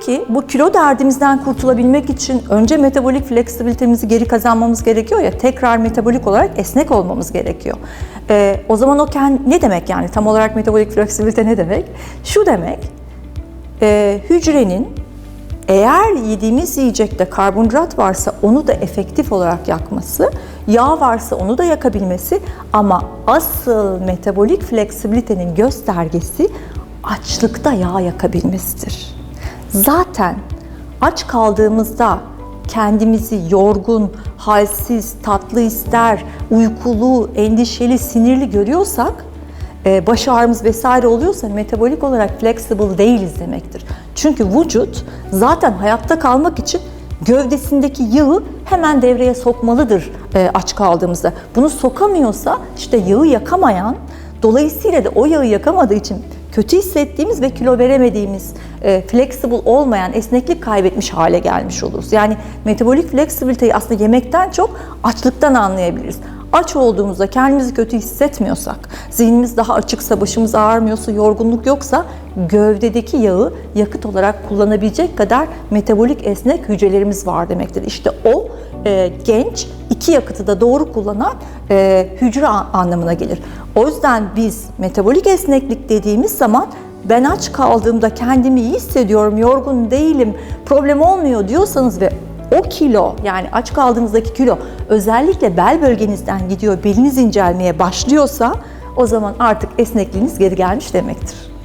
Peki bu kilo derdimizden kurtulabilmek için önce metabolik fleksibilitemizi geri kazanmamız gerekiyor ya tekrar metabolik olarak esnek olmamız gerekiyor. Ee, o zaman o kend, ne demek yani tam olarak metabolik fleksibilite ne demek? Şu demek e, hücrenin eğer yediğimiz yiyecekte karbonhidrat varsa onu da efektif olarak yakması, yağ varsa onu da yakabilmesi ama asıl metabolik fleksibilitenin göstergesi açlıkta yağ yakabilmesidir. Zaten aç kaldığımızda kendimizi yorgun, halsiz, tatlı ister, uykulu, endişeli, sinirli görüyorsak e, baş ağrımız vesaire oluyorsa metabolik olarak flexible değiliz demektir. Çünkü vücut zaten hayatta kalmak için gövdesindeki yağı hemen devreye sokmalıdır e, aç kaldığımızda. Bunu sokamıyorsa işte yağı yakamayan, dolayısıyla da o yağı yakamadığı için kötü hissettiğimiz ve kilo veremediğimiz, e, flexible olmayan, esneklik kaybetmiş hale gelmiş oluruz. Yani metabolik fleksibiliteyi aslında yemekten çok açlıktan anlayabiliriz. Aç olduğumuzda kendimizi kötü hissetmiyorsak, zihnimiz daha açıksa, başımız ağrımıyorsa, yorgunluk yoksa gövdedeki yağı yakıt olarak kullanabilecek kadar metabolik esnek hücrelerimiz var demektir. İşte o e, genç iki yakıtı da doğru kullanan e, hücre an- anlamına gelir. O yüzden biz metabolik esneklik dediğimiz zaman ben aç kaldığımda kendimi iyi hissediyorum, yorgun değilim, problem olmuyor diyorsanız ve o kilo yani aç kaldığınızdaki kilo özellikle bel bölgenizden gidiyor, beliniz incelmeye başlıyorsa o zaman artık esnekliğiniz geri gelmiş demektir.